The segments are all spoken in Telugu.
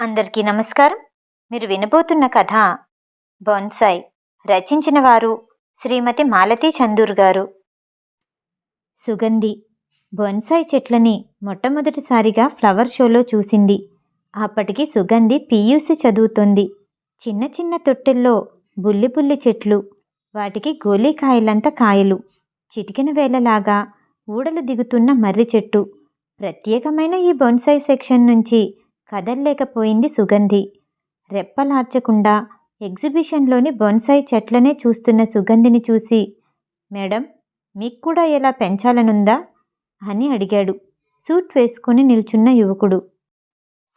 అందరికీ నమస్కారం. మీరు వినబోతున్న కథ బొన్సాయ్ రచించిన వారు శ్రీమతి మాలతీ చందూర్ గారు. సుగంధి బొన్సాయ్ చెట్లని మొట్టమొదటిసారిగా ఫ్లవర్ షోలో చూసింది. అప్పటికి సుగంధి పీయూసీ చదువుతోంది. చిన్న చిన్న తొట్టెల్లో బుల్లి బుల్లి చెట్లు వాటికి గోలీకాయలంత కాయలు చిటికిన వేలలాగా ఊడలు దిగుతున్న మర్రి చెట్టు. ప్రత్యేకమైన ఈ బొన్సాయ్ సెక్షన్ నుంచి కదల్లేకపోయింది సుగంధి. రెప్పలార్చకుండా ఎగ్జిబిషన్లోని బొన్సాయి చెట్లనే చూస్తున్న సుగంధిని చూసి మేడం మీకు కూడా ఎలా పెంచాలనుందా? అని అడిగాడు. సూట్ వేసుకుని నిల్చున్న యువకుడు.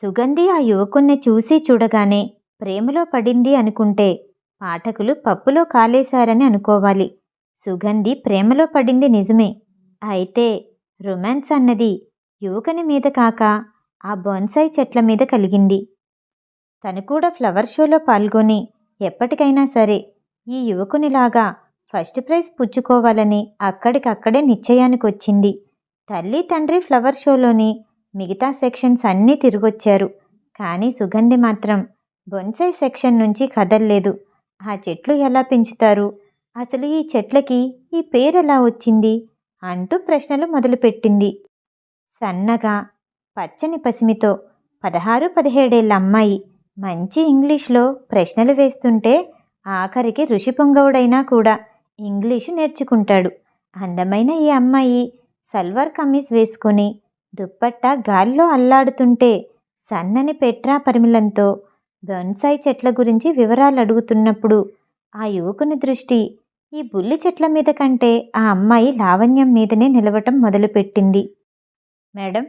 సుగంధి ఆ యువకుణ్ణి చూసి చూడగానే ప్రేమలో పడింది అనుకుంటే పాఠకులు పప్పులో కాలేశారని అనుకోవాలి. సుగంధి ప్రేమలో పడింది నిజమే. అయితే రొమాన్స్ అన్నది యువకుని మీద కాక ఆ బోన్సాయి చెట్ల మీద కలిగింది. తను కూడా ఫ్లవర్ షోలో పాల్గొని ఎప్పటికైనా సరే ఈ యువకునిలాగా ఫస్ట్ ప్రైజ్ పుచ్చుకోవాలని అక్కడికక్కడే నిశ్చయానికి వచ్చింది తల్లి తండ్రి ఫ్లవర్ షోలోని మిగతా సెక్షన్స్ అన్నీ తిరిగొచ్చారు. కానీ సుగంధి మాత్రం బొన్సాయి సెక్షన్ నుంచి కదల్లేదు. ఆ చెట్లు ఎలా పెంచుతారు? అసలు ఈ చెట్లకి ఈ పేరు ఎలా వచ్చింది? అంటూ ప్రశ్నలు మొదలుపెట్టింది. సన్నగా పచ్చని పసిమితో పదహారు పదిహేడేళ్ళ అమ్మాయి మంచి ఇంగ్లీష్లో ప్రశ్నలు వేస్తుంటే ఆఖరికి ఋషి పొంగవుడైనా కూడా ఇంగ్లీషు నేర్చుకుంటాడు. అందమైన ఈ అమ్మాయి సల్వార్ కమీజ్ వేసుకొని దుప్పట్ట గాల్లో అల్లాడుతుంటే సన్నని పెట్రా పరిమిళంతో బొన్సాయి చెట్ల గురించి వివరాలు అడుగుతున్నప్పుడు ఆ యువకుని దృష్టి ఈ బుల్లి చెట్ల మీద కంటే ఆ అమ్మాయి లావణ్యం మీదనే నిలవటం మొదలుపెట్టింది. మేడం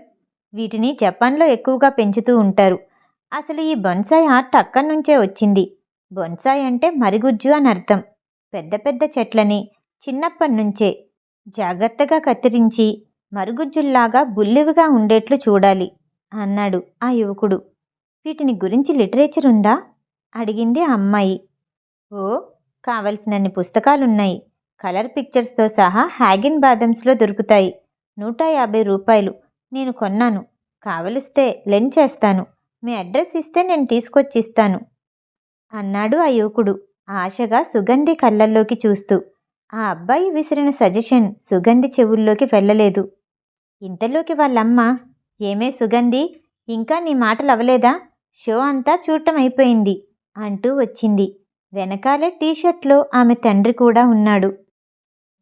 వీటిని జపాన్లో ఎక్కువగా పెంచుతూ ఉంటారు. అసలు ఈ బొన్సాయ్ ఆర్ట్ అక్కడి నుంచే వచ్చింది. బొన్సాయ్ అంటే మరిగుజ్జు అని అర్థం. పెద్ద పెద్ద చెట్లని చిన్నప్పటి నుంచే జాగ్రత్తగా కత్తిరించి మరుగుజ్జుల్లాగా బుల్లివిగా ఉండేట్లు చూడాలి అన్నాడు ఆ యువకుడు. వీటిని గురించి లిటరేచర్ ఉందా? అడిగింది ఆ అమ్మాయి. ఓ కావలసినన్ని పుస్తకాలున్నాయి. కలర్ పిక్చర్స్తో సహా హ్యాగిన్ బాదమ్స్లో దొరుకుతాయి. నూట యాభై రూపాయలు. నేను కొన్నాను. కావలిస్తే లెన్ చేస్తాను. మీ అడ్రస్ ఇస్తే నేను తీసుకొచ్చి ఇస్తాను అన్నాడు ఆ యువకుడు. ఆశగా సుగంధి కళ్ళల్లోకి చూస్తూ. ఆ అబ్బాయి విసిరిన సజెషన్ సుగంధి చెవుల్లోకి వెళ్ళలేదు. ఇంతలోకి వాళ్ళమ్మ ఏమే సుగంధి ఇంకా నీ మాటలు అవలేదా షో అంతా చూడటం అయిపోయింది అంటూ వచ్చింది. వెనకాలే టీషర్ట్లో ఆమె తండ్రి కూడా ఉన్నాడు.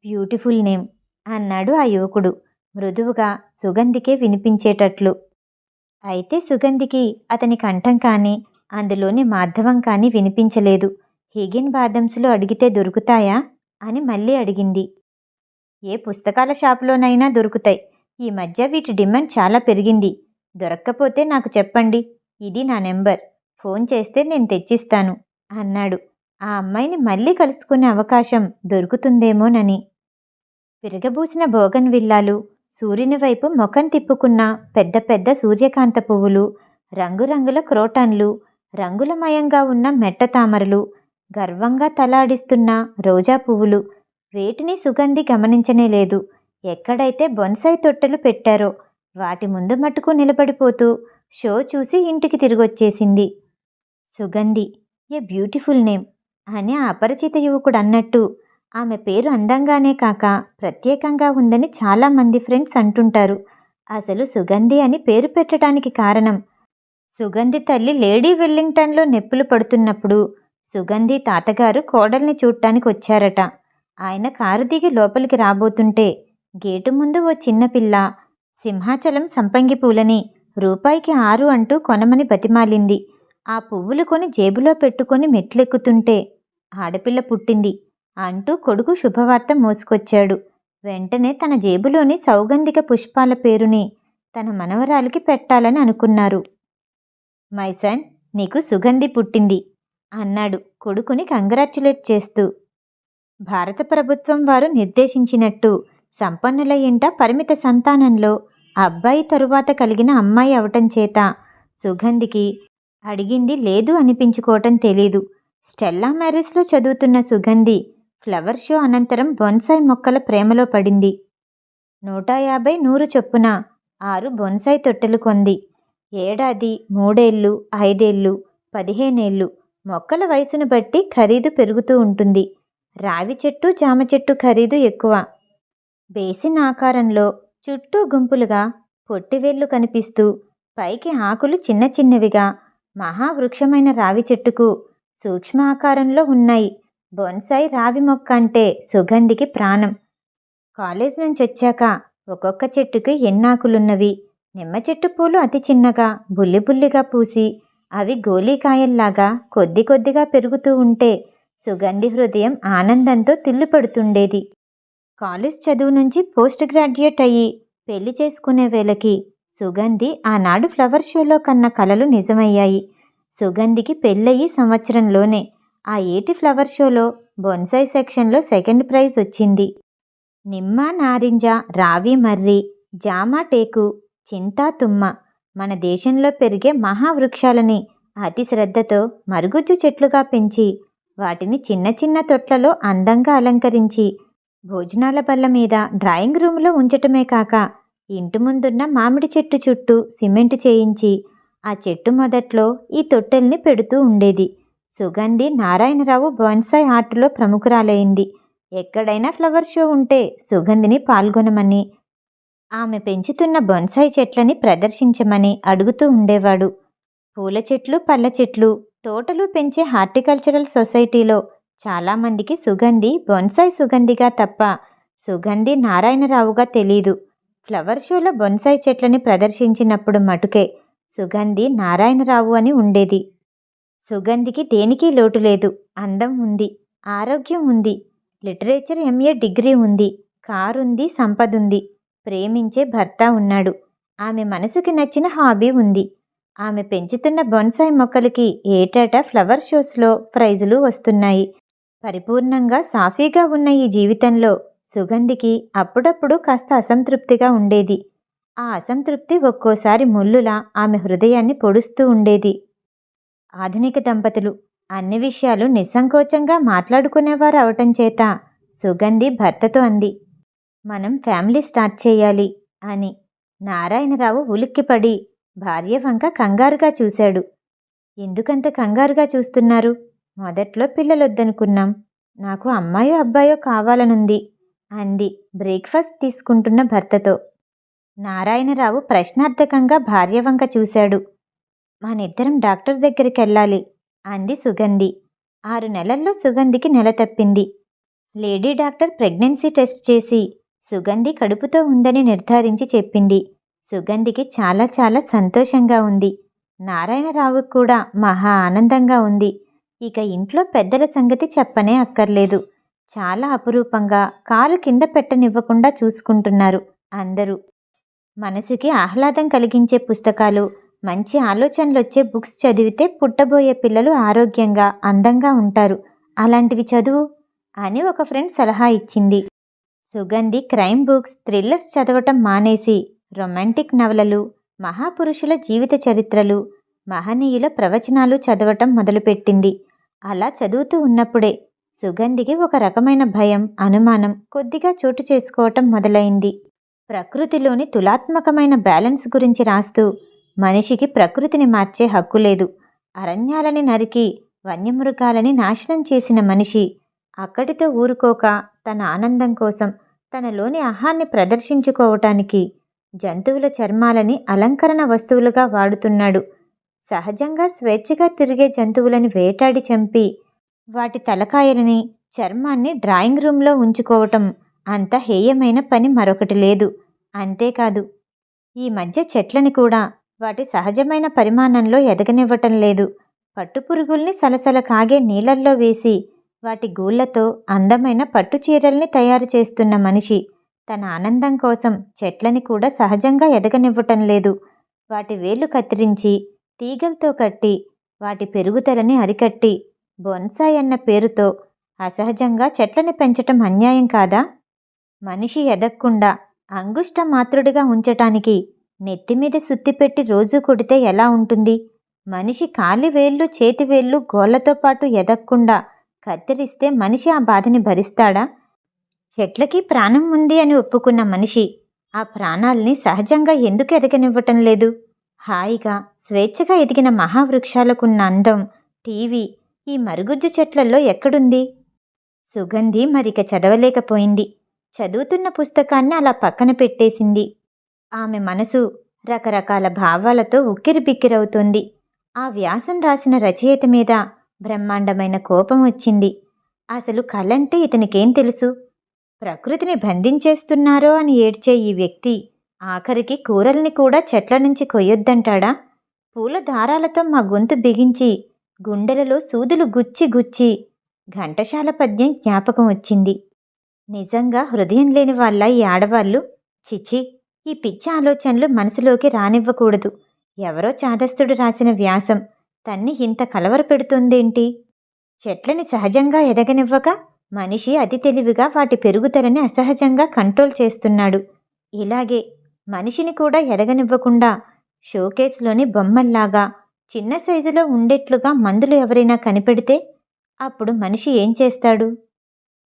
బ్యూటిఫుల్ నేమ్ అన్నాడు ఆ యువకుడు. మృదువుగా సుగంధికే వినిపించేటట్లు. అయితే సుగంధికి అతని కంఠం కానీ అందులోని మాధవం కానీ వినిపించలేదు. హీగిన్ బాదమ్స్లో అడిగితే దొరుకుతాయా? అని మళ్ళీ అడిగింది. ఏ పుస్తకాల షాపులోనైనా దొరుకుతాయి. ఈ మధ్య వీటి డిమాండ్ చాలా పెరిగింది. దొరక్కపోతే నాకు చెప్పండి. ఇది నా నెంబర్. ఫోన్ చేస్తే నేను తెచ్చిస్తాను అన్నాడు. ఆ అమ్మాయిని మళ్ళీ కలుసుకునే అవకాశం దొరుకుతుందేమోనని. విరగబూసిన బోగన్ విల్లాలు సూర్యుని వైపు ముఖం తిప్పుకున్న పెద్ద పెద్ద సూర్యకాంత పువ్వులు రంగురంగుల క్రోటన్లు రంగులమయంగా ఉన్న మెట్ట తామరలు గర్వంగా తలాడిస్తున్న రోజా పువ్వులు. వేటిని సుగంధి గమనించనే లేదు. ఎక్కడైతే బొన్సాయి తొట్టెలు పెట్టారో వాటి ముందు మటుకు నిలబడిపోతూ షో చూసి ఇంటికి తిరిగొచ్చేసింది. సుగంధి ఏ బ్యూటిఫుల్ నేమ్ అని ఆ అపరిచిత యువకుడు అన్నట్టు ఆమె పేరు అందంగానే కాక ప్రత్యేకంగా ఉందని చాలామంది ఫ్రెండ్స్ అంటుంటారు. అసలు సుగంధి అని పేరు పెట్టడానికి కారణం? సుగంధి తల్లి లేడీ వెల్లింగ్టన్లో నెప్పులు పడుతున్నప్పుడు సుగంధి తాతగారు కోడల్ని చూడటానికి వచ్చారట. ఆయన కారు దిగి లోపలికి రాబోతుంటే గేటు ముందు ఓ చిన్నపిల్ల సింహాచలం సంపంగి పూలని రూపాయికి ఆరు అంటూ కొనమని బతిమాలింది. ఆ పువ్వులు కొని జేబులో పెట్టుకొని మెట్లెక్కుతుంటే ఆడపిల్ల పుట్టింది. అంటూ కొడుకు శుభవార్త మోసుకొచ్చాడు. వెంటనే తన జేబులోని సౌగంధిక పుష్పాల పేరుని తన మనవరాలికి పెట్టాలని అనుకున్నారు. మైసన్ నీకు సుగంధి పుట్టింది అన్నాడు కొడుకుని కంగ్రాచ్యులేట్ చేస్తూ. భారత ప్రభుత్వం వారు నిర్దేశించినట్టు సంపన్నుల ఇంట పరిమిత సంతానంలో అబ్బాయి తరువాత కలిగిన అమ్మాయి అవటం చేత సుగంధికి అడిగింది లేదు అనిపించుకోవటం తెలీదు. స్టెల్లా మ్యారేజ్లో చదువుతున్న సుగంధి ఫ్లవర్ షో అనంతరం బొన్సాయి మొక్కల ప్రేమలో పడింది. నూట యాభై నూరు చొప్పున ఆరు బొన్సాయి తొట్టెలు కొంది. ఏడాది మూడేళ్ళు ఐదేళ్ళు పదిహేనేళ్ళు మొక్కల వయసును బట్టి ఖరీదు పెరుగుతూ ఉంటుంది. రావి చెట్టు జామ చెట్టు ఖరీదు ఎక్కువ. బేసిన్ ఆకారంలో చుట్టూ గుంపులుగా పొట్టివేళ్ళు కనిపిస్తూ పైకి ఆకులు చిన్న చిన్నవిగా మహావృక్షమైన రావి చెట్టుకు సూక్ష్మ ఆకారంలో ఉన్నాయి. బొన్సాయి రావి మొక్క అంటే సుగంధికి ప్రాణం. కాలేజ్ నుంచి వచ్చాక ఒక్కొక్క చెట్టుకి ఎన్నాకులున్నవి. నిమ్మ చెట్టు పూలు అతి చిన్నగా బుల్లి బుల్లిగా పూసి అవి గోలీకాయల్లాగా కొద్ది కొద్దిగా పెరుగుతూ ఉంటే సుగంధి హృదయం ఆనందంతో తిల్లుపడుతుండేది. కాలేజ్ చదువు నుంచి పోస్ట్ గ్రాడ్యుయేట్ అయ్యి పెళ్ళి చేసుకునే వేళకి సుగంధి ఆనాడు ఫ్లవర్ షోలో కన్న కలలు నిజమయ్యాయి. సుగంధికి పెళ్ళయి సంవత్సరంలోనే ఆ ఏటి ఫ్లవర్ షోలో బొన్సాయి సెక్షన్లో సెకండ్ ప్రైజ్ వచ్చింది. నిమ్మ నారింజ రావి మర్రి జామ టేకు చింతా తుమ్మ మన దేశంలో పెరిగే మహావృక్షాలని అతి శ్రద్ధతో మరుగుజ్జు చెట్లుగా పెంచి వాటిని చిన్న చిన్న తొట్లలో అందంగా అలంకరించి భోజనాల బల్ల మీద డ్రాయింగ్ రూమ్లో ఉంచటమే కాక ఇంటి ముందున్న మామిడి చెట్టు చుట్టూ సిమెంట్ చేయించి ఆ చెట్టు మొదట్లో ఈ తొట్టెల్ని పెడుతూ ఉండేది. సుగంధి నారాయణరావు బొన్సాయ్ ఆర్టులో ప్రముఖురాలైంది. ఎక్కడైనా ఫ్లవర్ షో ఉంటే సుగంధిని పాల్గొనమని ఆమె పెంచుతున్న బొన్సాయి చెట్లని ప్రదర్శించమని అడుగుతూ ఉండేవాడు. పూల చెట్లు పళ్ళ చెట్లు తోటలు పెంచే హార్టికల్చరల్ సొసైటీలో చాలామందికి సుగంధి బొన్సాయి సుగంధిగా తప్ప సుగంధి నారాయణరావుగా తెలీదు. ఫ్లవర్ షోలో బొన్సాయి చెట్లని ప్రదర్శించినప్పుడు మటుకే సుగంధి నారాయణరావు అని ఉండేది. సుగంధికి దేనికి లోటు లేదు. అందం ఉంది. ఆరోగ్యం ఉంది. లిటరేచర్ ఎంఏ డిగ్రీ ఉంది. కారుంది సంపదుంది. ప్రేమించే భర్త ఉన్నాడు. ఆమె మనసుకి నచ్చిన హాబీ ఉంది. ఆమె పెంచుతున్న బొన్సాయి మొక్కలకి ఏటేటా ఫ్లవర్ షోస్లో ప్రైజులు వస్తున్నాయి. పరిపూర్ణంగా సాఫీగా ఉన్న ఈ జీవితంలో సుగంధికి అప్పుడప్పుడు కాస్త అసంతృప్తిగా ఉండేది. ఆ అసంతృప్తి ఒక్కోసారి ముల్లులా ఆమె హృదయాన్ని పొడుస్తూ ఉండేది. ఆధునిక దంపతులు. అన్ని విషయాలు నిస్సంకోచంగా మాట్లాడుకునేవారు అవటం చేత సుగంధి భర్తతో అంది. మనం ఫ్యామిలీ స్టార్ట్ చేయాలి అని. నారాయణరావు ఉలిక్కిపడి భార్య వంక కంగారుగా చూశాడు. ఎందుకంత కంగారుగా చూస్తున్నారు? మొదట్లో పిల్లలొద్దనుకున్నాం. నాకు అమ్మాయో అబ్బాయో కావాలనుంది అంది బ్రేక్ఫాస్ట్ తీసుకుంటున్న భర్తతో. నారాయణరావు ప్రశ్నార్థకంగా భార్య వంక చూశాడు. మనిద్దరం డాక్టర్ దగ్గరికి వెళ్ళాలి అంది సుగంధి. ఆరు నెలల్లో సుగంధికి నెల తప్పింది. లేడీ డాక్టర్ ప్రెగ్నెన్సీ టెస్ట్ చేసి సుగంధి కడుపుతో ఉందని నిర్ధారించి చెప్పింది. సుగంధికి చాలా చాలా సంతోషంగా ఉంది. నారాయణరావుకు కూడా మహా ఆనందంగా ఉంది. ఇక ఇంట్లో పెద్దల సంగతి చెప్పనే అక్కర్లేదు. చాలా అపురూపంగా కాలు కింద పెట్టనివ్వకుండా చూసుకుంటున్నారు అందరూ. మనసుకి ఆహ్లాదం కలిగించే పుస్తకాలు మంచి ఆలోచనలు వచ్చే బుక్స్ చదివితే పుట్టబోయే పిల్లలు ఆరోగ్యంగా అందంగా ఉంటారు. అలాంటివి చదువు అని ఒక ఫ్రెండ్ సలహా ఇచ్చింది. సుగంధి క్రైమ్ బుక్స్ థ్రిల్లర్స్ చదవటం మానేసి రొమాంటిక్ నవలలు మహాపురుషుల జీవిత చరిత్రలు మహనీయుల ప్రవచనాలు చదవటం మొదలుపెట్టింది. అలా చదువుతూ ఉన్నప్పుడే సుగంధికి ఒక రకమైన భయం అనుమానం కొద్దిగా చోటు చేసుకోవటం మొదలైంది. ప్రకృతిలోని తులాత్మకమైన బ్యాలెన్స్ గురించి రాస్తూ మనిషికి ప్రకృతిని మార్చే హక్కు లేదు. అరణ్యాలని నరికి వన్యమృగాలని నాశనం చేసిన మనిషి అక్కడితో ఊరుకోక తన ఆనందం కోసం తనలోని అహాన్ని ప్రదర్శించుకోవటానికి జంతువుల చర్మాలని అలంకరణ వస్తువులుగా వాడుతున్నాడు. సహజంగా స్వేచ్ఛగా తిరిగే జంతువులని వేటాడి చంపి వాటి తలకాయలని చర్మాన్ని డ్రాయింగ్ రూమ్లో ఉంచుకోవటం అంత హేయమైన పని మరొకటి లేదు. అంతేకాదు ఈ మధ్య చెట్లని కూడా వాటి సహజమైన పరిమాణంలో ఎదగనివ్వటం లేదు. పట్టుపురుగుల్ని సలసల కాగే నీళ్ళల్లో వేసి వాటి గూళ్ళతో అందమైన పట్టు చీరల్ని తయారు చేస్తున్న మనిషి తన ఆనందం కోసం చెట్లని కూడా సహజంగా ఎదగనివ్వటం లేదు. వాటి వేళ్ళు కత్తిరించి తీగలతో కట్టి వాటి పెరుగుదలని అరికట్టి బొన్సాయ్ అన్న పేరుతో అసహజంగా చెట్లని పెంచటం అన్యాయం కాదా? మనిషి ఎదగకుండా అంగుష్ట మాత్రుడిగా ఉంచటానికి నెత్తిమీద సుత్తిపెట్టి రోజు కొడితే ఎలా ఉంటుంది? మనిషి కాలి వేళ్ళు చేతి వేళ్ళు గోళ్ళతో పాటు ఎదక్కుండా కత్తిరిస్తే మనిషి ఆ బాధని భరిస్తాడా? చెట్లకి ప్రాణం ఉంది అని ఒప్పుకున్న మనిషి ఆ ప్రాణాల్ని సహజంగా ఎందుకు ఎదగనివ్వటం లేదు? హాయిగా స్వేచ్ఛగా ఎదిగిన మహావృక్షాలకున్న అందం టీవీ ఈ మరుగుజ్జు చెట్లలో ఎక్కడుంది? సుగంధి మరిక చదవలేకపోయింది. చదువుతున్న పుస్తకాన్ని అలా పక్కన పెట్టేసింది. ఆమె మనసు రకరకాల భావాలతో ఉక్కిరిబిక్కిరవుతోంది ఆ వ్యాసం రాసిన రచయిత మీద బ్రహ్మాండమైన కోపం వచ్చింది. అసలు కలంటే ఇతనికేం తెలుసు? ప్రకృతిని బంధించేస్తున్నారో అని ఏడ్చే ఈ వ్యక్తి ఆఖరికి కూరల్ని కూడా చెట్ల నుంచి కొయ్యొద్దంటాడా? పూల దారాలతో మా గొంతు బిగించి గుండెలలో సూదులు గుచ్చి గుచ్చి ఘంటశాల పద్యం జ్ఞాపకం వచ్చింది. నిజంగా హృదయం లేని వాళ్ళ ఈ ఆడవాళ్ళు? చిచి ఈ పిచ్చి ఆలోచనలు మనసులోకి రానివ్వకూడదు. ఎవరో చాదస్తుడు రాసిన వ్యాసం. తన్ని ఇంత కలవర పెడుతుందేంటి? చెట్లని సహజంగా ఎదగనివ్వక మనిషి అతి తెలివిగా వాటి పెరుగుదలని అసహజంగా కంట్రోల్ చేస్తున్నాడు. ఇలాగే మనిషిని కూడా ఎదగనివ్వకుండా షోకేస్లోని బొమ్మల్లాగా చిన్న సైజులో ఉండేట్లుగా మందులు ఎవరైనా కనిపెడితే అప్పుడు మనిషి ఏం చేస్తాడు?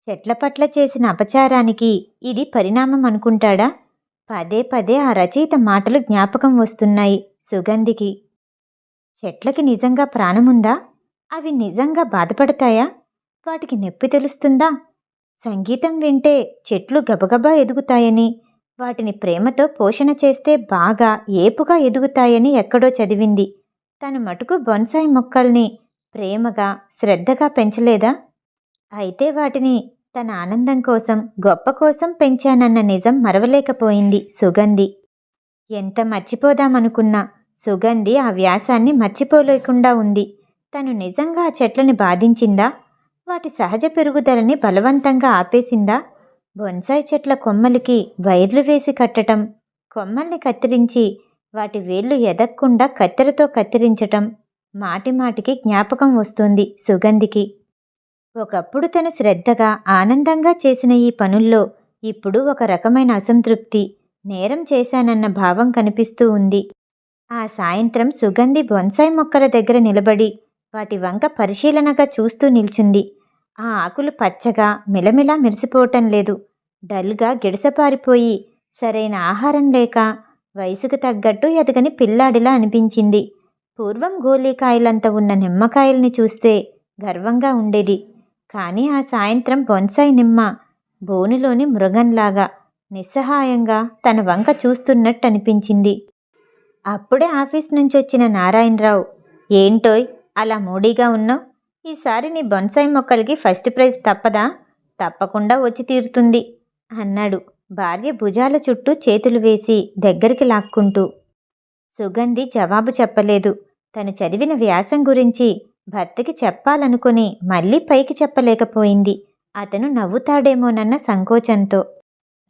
చెట్ల పట్ల చేసిన అపచారానికి ఇది పరిణామం అనుకుంటాడా? పదే పదే ఆ రచయిత మాటలు జ్ఞాపకం వస్తున్నాయి సుగంధికి. చెట్లకి నిజంగా ప్రాణముందా? అవి నిజంగా బాధపడతాయా? వాటికి నొప్పి తెలుస్తుందా? సంగీతం వింటే చెట్లు గబగబా ఎదుగుతాయని వాటిని ప్రేమతో పోషణ చేస్తే బాగా ఏపుగా ఎదుగుతాయని ఎక్కడో చదివింది. తను మటుకు బొన్సాయి మొక్కల్ని ప్రేమగా శ్రద్ధగా పెంచలేదా? అయితే వాటిని తన ఆనందం కోసం గొప్ప కోసం పెంచానన్న నిజం మరవలేకపోయింది సుగంధి. ఎంత మర్చిపోదామనుకున్నా సుగంధి ఆ వ్యాసాన్ని మర్చిపోలేకుండా ఉంది. తను నిజంగా ఆ చెట్లని బాధించిందా? వాటి సహజ పెరుగుదలని బలవంతంగా ఆపేసిందా? బొన్సాయి చెట్ల కొమ్మలకి వైర్లు వేసి కట్టటం కొమ్మల్ని కత్తిరించి వాటి వేళ్ళు ఎదక్కుండా కత్తెరతో కత్తిరించటం మాటిమాటికి జ్ఞాపకం వస్తుంది సుగంధికి. ఒకప్పుడు తను శ్రద్ధగా ఆనందంగా చేసిన ఈ పనుల్లో ఇప్పుడు ఒక రకమైన అసంతృప్తి నేరం చేశానన్న భావం కనిపిస్తూ ఉంది. ఆ సాయంత్రం సుగంధి బొన్సాయి మొక్కల దగ్గర నిలబడి వాటి వంక పరిశీలనగా చూస్తూ నిల్చుంది. ఆ ఆకులు పచ్చగా మిలమిలా మెరిసిపోవటం లేదు. డల్గా గిడసపారిపోయి సరైన ఆహారం లేక వయసుకు తగ్గట్టు ఎదగని పిల్లాడిలా అనిపించింది. పూర్వం గోలీకాయలంత ఉన్న నిమ్మకాయల్ని చూస్తే గర్వంగా ఉండేది. కానీ ఆ సాయంత్రం బొన్సాయి నిమ్మ బోనులోని మృగంలాగా నిస్సహాయంగా తన వంక చూస్తున్నట్టు అనిపించింది అప్పుడే ఆఫీస్ నుంచి వచ్చిన నారాయణరావు ఏంటోయ్ అలా మూడీగా ఉన్నావు? ఈసారి నీ బొన్సాయి మొక్కలకి ఫస్ట్ ప్రైజ్ తప్పదా? తప్పకుండా వచ్చి తీరుతుంది అన్నాడు భార్య భుజాల చుట్టూ చేతులు వేసి దగ్గరికి లాక్కుంటూ. సుగంధి జవాబు చెప్పలేదు. తను చదివిన వ్యాసం గురించి భర్తకి చెప్పాలనుకుని మళ్ళీ పైకి చెప్పలేకపోయింది. అతను నవ్వుతాడేమోనన్న సంకోచంతో.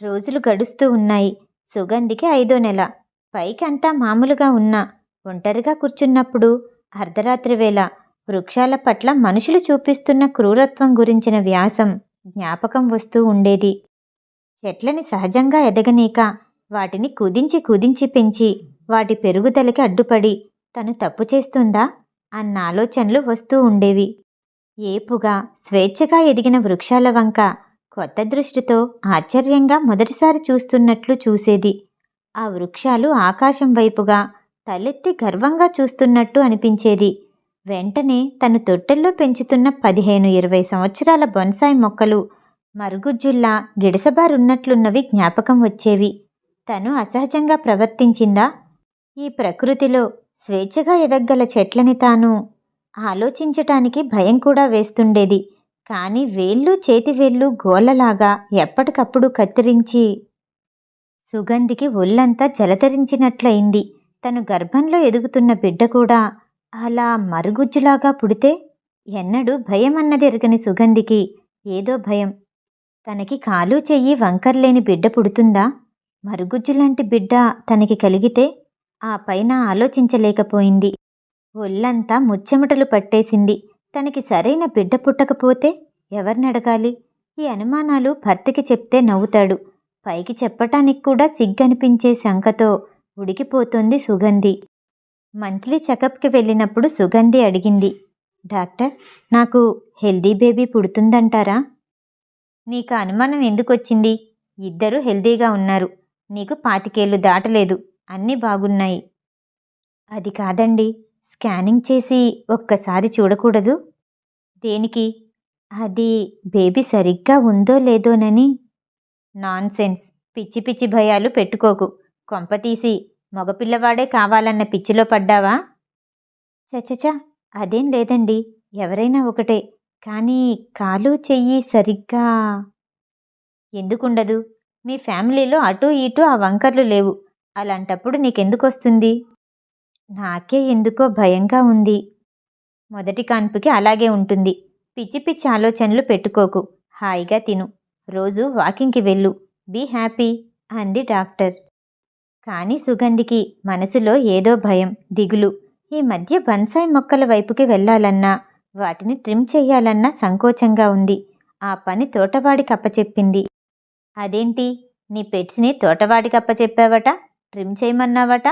రోజులు గడుస్తూ ఉన్నాయి. సుగంధికి ఐదో నెల. పైకి అంతా మామూలుగా ఉన్నా. ఒంటరిగా కూర్చున్నప్పుడు అర్ధరాత్రి వేళ వృక్షాల పట్ల మనుషులు చూపిస్తున్న క్రూరత్వం గురించిన వ్యాసం జ్ఞాపకం వస్తూ ఉండేది. చెట్లని సహజంగా ఎదగనీక వాటిని కుదించి కుదించి పెంచి వాటి పెరుగుదలకి అడ్డుపడి తను తప్పు చేస్తుందా? అన్న ఆలోచనలు వస్తూ ఉండేవి. ఏపుగా స్వేచ్ఛగా ఎదిగిన వృక్షాల వంక కొత్త దృష్టితో ఆశ్చర్యంగా మొదటిసారి చూస్తున్నట్లు చూసేది. ఆ వృక్షాలు ఆకాశం వైపుగా తలెత్తి గర్వంగా చూస్తున్నట్టు అనిపించేది. వెంటనే తను తొట్టెల్లో పెంచుతున్న పదిహేను ఇరవై సంవత్సరాల బొన్సాయి మొక్కలు మరుగుజ్జుల్లా గిడసబారున్నట్లున్నవి జ్ఞాపకం వచ్చేవి. తను అసహజంగా ప్రవర్తించిందా? ఈ ప్రకృతిలో స్వేచ్ఛగా ఎదగ్గల చెట్లని తాను ఆలోచించటానికి భయం కూడా వేస్తుండేది. కానీ వేళ్ళు చేతివేళ్ళు గోళ్ళలాగా ఎప్పటికప్పుడు కత్తిరించి సుగంధికి ఒళ్ళంతా జలతరించినట్లయింది తను గర్భంలో ఎదుగుతున్న బిడ్డ కూడా అలా మరుగుజ్జులాగా పుడితే ఎన్నడూ భయం అన్నది ఎరగని సుగంధికి ఏదో భయం. తనకి కాలు చెయ్యి వంకర్లేని బిడ్డ పుడుతుందా? మరుగుజ్జులాంటి బిడ్డ తనకి కలిగితే ఆ పైన ఆలోచించలేకపోయింది. ఒళ్ళంతా ముచ్చెమటలు పట్టేసింది. తనకి సరైన బిడ్డ పుట్టకపోతే ఎవరినడగాలి ఈ అనుమానాలు భర్తకి చెప్తే నవ్వుతాడు. పైకి చెప్పటానికి కూడా సిగ్గనిపించే శంకతో ఉడికిపోతుంది సుగంధి. మంత్లీ చెకప్కి వెళ్ళినప్పుడు సుగంధి అడిగింది. డాక్టర్ నాకు హెల్దీ బేబీ పుడుతుందంటారా? నీకు అనుమానం ఎందుకు వచ్చింది ఇద్దరూ హెల్దీగా ఉన్నారు. నీకు పాతికేళ్ళు దాటలేదు. అన్నీ బాగున్నాయి. అది కాదండి స్కానింగ్ చేసి ఒక్కసారి చూడకూడదు. దేనికి? అది బేబీ సరిగ్గా ఉందో లేదోనని. నాన్సెన్స్. పిచ్చి పిచ్చి భయాలు పెట్టుకోకు. కొంపతీసి మగపిల్లవాడే కావాలన్న పిచ్చిలో పడ్డావా? చచచా అదేం లేదండి. ఎవరైనా ఒకటే. కానీ కాలు చెయ్యి సరిగ్గా ఎందుకుండదు? మీ ఫ్యామిలీలో అటూ ఇటూ ఆ వంకర్లు లేవు. అలాంటప్పుడు నీకెందుకు వస్తుంది నాకే ఎందుకో భయంగా ఉంది. మొదటి కాన్పుకి అలాగే ఉంటుంది. పిచ్చి పిచ్చి ఆలోచనలు పెట్టుకోకు. హాయిగా తిను. రోజు వాకింగ్కి వెళ్ళు. బీ హ్యాపీ అంది డాక్టర్. కానీ సుగంధికి మనసులో ఏదో భయం దిగులు. ఈ మధ్య బన్సాయి మొక్కల వైపుకి వెళ్ళాలన్నా వాటిని ట్రిమ్ చేయాలన్నా సంకోచంగా ఉంది. ఆ పని తోటవాడికి అప్పచెప్పింది. అదేంటి? నీ పెట్స్ని తోటవాడికి అప్పచెప్పావట? ట్రిమ్ చేయమన్నావట?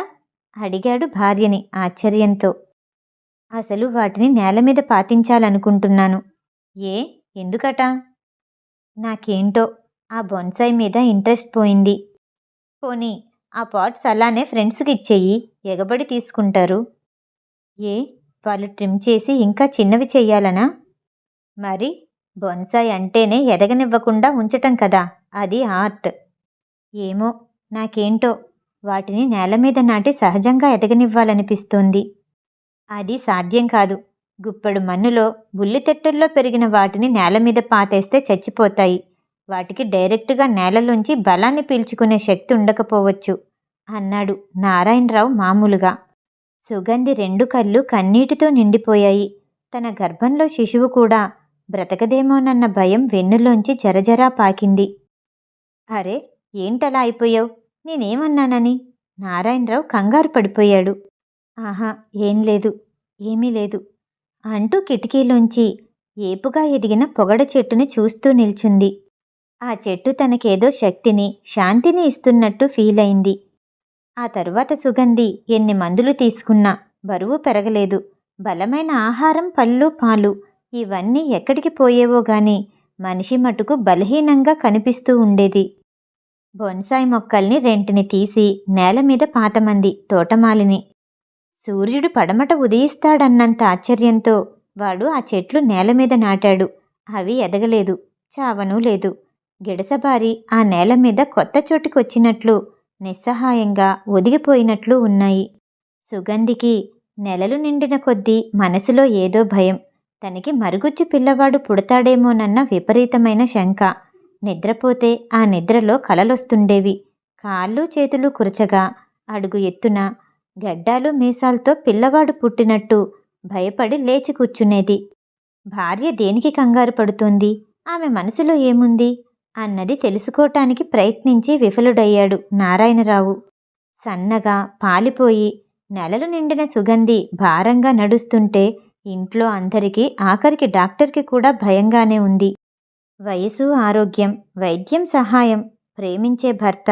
అడిగాడు భార్యని ఆశ్చర్యంతో. అసలు వాటిని నేల మీద పాతించాలనుకుంటున్నాను. ఏ? ఎందుకట? నాకేంటో? ఆ బొన్సాయి మీద ఇంట్రెస్ట్ పోయింది. పోనీ ఆ పాట్స్ అలానే ఫ్రెండ్స్కి ఇచ్చేయి ఎగబడి తీసుకుంటారు. ఏ? వాళ్ళు ట్రిమ్ చేసి ఇంకా చిన్నవి చెయ్యాలనా? మరి బొన్సాయి అంటేనే ఎదగనివ్వకుండా ఉంచటం కదా అది ఆర్ట్. ఏమో నాకేంటో? వాటిని నేల మీద నాటి సహజంగా ఎదగనివ్వాలనిపిస్తోంది. అది సాధ్యం కాదు. గుప్పెడు మన్నులో బుల్లితెట్టెల్లో పెరిగిన వాటిని నేల మీద పాతేస్తే చచ్చిపోతాయి. వాటికి డైరెక్ట్గా నేలలోంచి బలాన్ని పీల్చుకునే శక్తి ఉండకపోవచ్చు అన్నాడు నారాయణరావు మామూలుగా. సుగంధి రెండు కళ్ళు కన్నీటితో నిండిపోయాయి. తన గర్భంలో శిశువు కూడా బ్రతకదేమోనన్న భయం వెన్నులోంచి జరజరా పాకింది. అరే ఏంటలా అయిపోయావు? నేనేమన్నానని? నారాయణరావు కంగారు పడిపోయాడు. ఆహా ఏం లేదు ఏమీ లేదు అంటూ కిటికీలోంచి ఏపుగా ఎదిగిన పొగడ చెట్టుని చూస్తూ నిల్చుంది. ఆ చెట్టు తనకేదో శక్తిని శాంతిని ఇస్తున్నట్టు ఫీల్ అయింది ఆ తరువాత సుగంధి ఎన్ని మందులు తీసుకున్నా బరువు పెరగలేదు. బలమైన ఆహారం పళ్ళు పాలు ఇవన్నీ ఎక్కడికి పోయేవో గాని మనిషి మటుకు బలహీనంగా కనిపిస్తూ ఉండేది. బొన్సాయి మొక్కల్ని రెంటిని తీసి నేల మీద పాతమంది తోటమాలిని. సూర్యుడు పడమట ఉదయిస్తాడన్నంత ఆశ్చర్యంతో వాడు ఆ చెట్లు నేల మీద నాటాడు. అవి ఎదగలేదు చావనూ లేదు. గిడసబారి ఆ నేల మీద కొత్త చోటుకొచ్చినట్లు నిస్సహాయంగా ఒదిగిపోయినట్లు ఉన్నాయి. సుగంధికి నెలలు నిండిన కొద్దీ మనసులో ఏదో భయం. తనకి మరుగుజ్జు పిల్లవాడు పుడతాడేమోనన్న విపరీతమైన శంక. నిద్రపోతే ఆ నిద్రలో కలలొస్తుండేవి. కాళ్ళు చేతులు కురచగా అడుగు ఎత్తున గడ్డాలు మీసాలతో పిల్లవాడు పుట్టినట్టు భయపడి లేచి కూర్చునేది. భార్య దేనికి కంగారు పడుతుంది? ఆమె మనసులో ఏముంది? అన్నది తెలుసుకోవటానికి ప్రయత్నించి విఫలుడయ్యాడు నారాయణరావు. సన్నగా పాలిపోయి నెలలు నిండిన సుగంధి భారంగా నడుస్తుంటే ఇంట్లో అందరికీ ఆఖరికి డాక్టర్కి కూడా భయంగానే ఉంది. వయసు ఆరోగ్యం వైద్యం సహాయం ప్రేమించే భర్త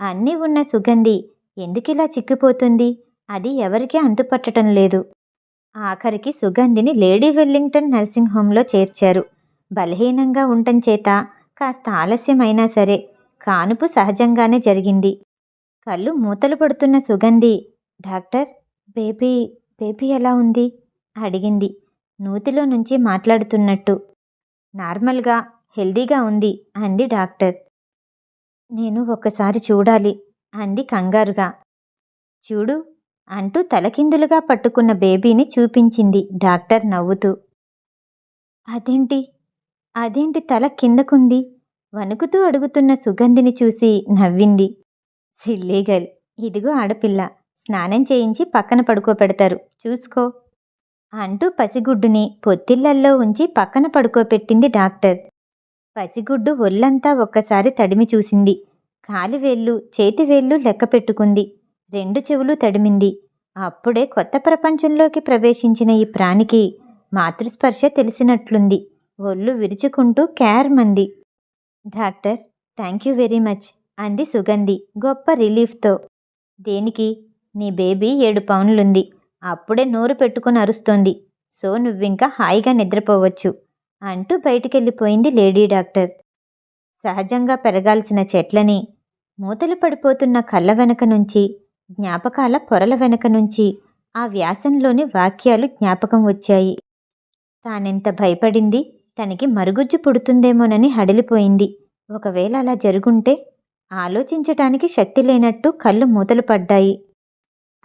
అన్నీ ఉన్న సుగంధి ఎందుకిలా చిక్కిపోతుంది? అది ఎవరికీ అంతుపట్టడం లేదు. ఆఖరికి సుగంధిని లేడీ వెల్లింగ్టన్ నర్సింగ్ హోంలో చేర్చారు. బలహీనంగా ఉండటం చేత కాస్త ఆలస్యమైనా సరే కానుపు సహజంగానే జరిగింది. కళ్ళు మూతలు పడుతున్న సుగంధి డాక్టర్ బేబీ బేబీ ఎలా ఉంది? అడిగింది నూతిలో నుంచి మాట్లాడుతున్నట్టు. నార్మల్గా హెల్దీగా ఉంది అంది డాక్టర్. నేను ఒకసారి చూడాలి అంది కంగారుగా. చూడు అంటూ తలకిందులుగా పట్టుకున్న బేబీని చూపించింది డాక్టర్ నవ్వుతూ. అదేంటి? అదేంటి తల కిందకుంది? వణుకుతూ అడుగుతున్న సుగంధిని చూసి నవ్వింది. సిల్లీగల్ ఇదిగో ఆడపిల్ల స్నానం చేయించి పక్కన పడుకోపెడతారు చూసుకో అంటూ పసిగుడ్డుని పొత్తిళ్ళల్లో ఉంచి పక్కన పడుకోపెట్టింది డాక్టర్. పసిగుడ్డు ఒళ్ళంతా ఒక్కసారి తడిమి చూసింది. కాలివేళ్ళు చేతివేళ్ళు లెక్క పెట్టుకుంది. రెండు చెవులు తడిమింది. అప్పుడే కొత్త ప్రపంచంలోకి ప్రవేశించిన ఈ ప్రాణికి మాతృస్పర్శ తెలిసినట్లుంది. ఒళ్ళు విరుచుకుంటూ కేర్ మంది. Doctor thank you very much అంది సుగంధి గొప్ప రిలీఫ్తో. దేనికి? నీ బేబీ ఏడు పౌన్లుంది. అప్పుడే నోరు పెట్టుకుని అరుస్తోంది. సో నువ్వింకా హాయిగా నిద్రపోవచ్చు. అంటూ బయటికెళ్ళిపోయింది లేడీ డాక్టర్. సహజంగా పెరగాల్సిన చెట్లని మూతలు పడిపోతున్న కళ్ళ వెనక నుంచి జ్ఞాపకాల పొరల వెనక నుంచి ఆ వ్యాసంలోని వాక్యాలు జ్ఞాపకం వచ్చాయి. తానెంత భయపడింది తనకి మరుగుజ్జు పుడుతుందేమోనని హడలిపోయింది. ఒకవేళ అలా జరుగుంటే ఆలోచించటానికి శక్తి లేనట్టు కళ్ళు మూతలు పడ్డాయి.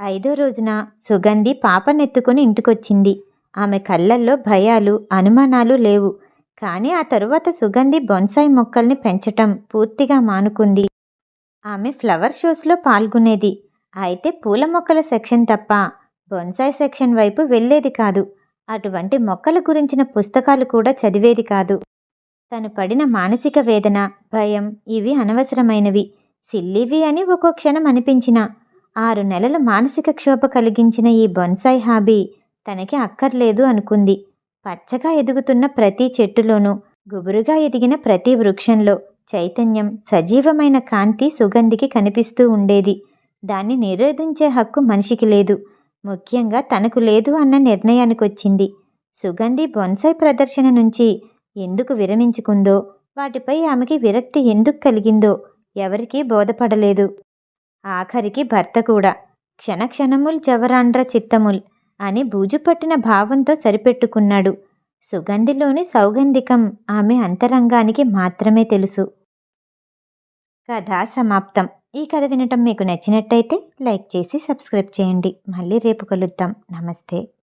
ఐదో రోజున సుగంధి పాపనెత్తుకుని ఇంటికొచ్చింది. ఆమె కళ్ళల్లో భయాలు అనుమానాలు లేవు. కానీ ఆ తరువాత సుగంధి బొన్సాయి మొక్కల్ని పెంచటం పూర్తిగా మానుకుంది. ఆమె ఫ్లవర్ షోస్లో పాల్గొనేది. అయితే పూల మొక్కల సెక్షన్ తప్ప బొన్సాయి సెక్షన్ వైపు వెళ్ళేది కాదు. అటువంటి మొక్కల గురించిన పుస్తకాలు కూడా చదివేది కాదు. తను పడిన మానసిక వేదన భయం ఇవి అనవసరమైనవి. సిల్లివి అని ఒక్కో క్షణం అనిపించిన ఆరు నెలల మానసిక క్షోభ కలిగించిన ఈ బొన్సాయి హాబీ తనకి అక్కర్లేదు అనుకుంది. పచ్చగా ఎదుగుతున్న ప్రతి చెట్టులోనూ గుబురుగా ఎదిగిన ప్రతి వృక్షంలో చైతన్యం సజీవమైన కాంతి సుగంధికి కనిపిస్తూ ఉండేది. దాన్ని నిరోధించే హక్కు మనిషికి లేదు. ముఖ్యంగా తనకు లేదు అన్న నిర్ణయానికొచ్చింది. సుగంధి బొన్సాయి ప్రదర్శన నుంచి ఎందుకు విరమించుకుందో వాటిపై ఆమెకి విరక్తి ఎందుకు కలిగిందో ఎవరికీ బోధపడలేదు. ఆఖరికి భర్త కూడా. క్షణక్షణముల్ జవరాండ్ర చిత్తముల్ అని బూజుపట్టిన భావంతో సరిపెట్టుకున్నాడు. సుగంధిలోని సౌగంధికం ఆమె అంతరంగానికి మాత్రమే తెలుసు. కథ సమాప్తం. ఈ కథ వినటం మీకు నచ్చినట్టయితే లైక్ చేసి సబ్స్క్రైబ్ చేయండి. మళ్ళీ రేపు కలుద్దాం. నమస్తే.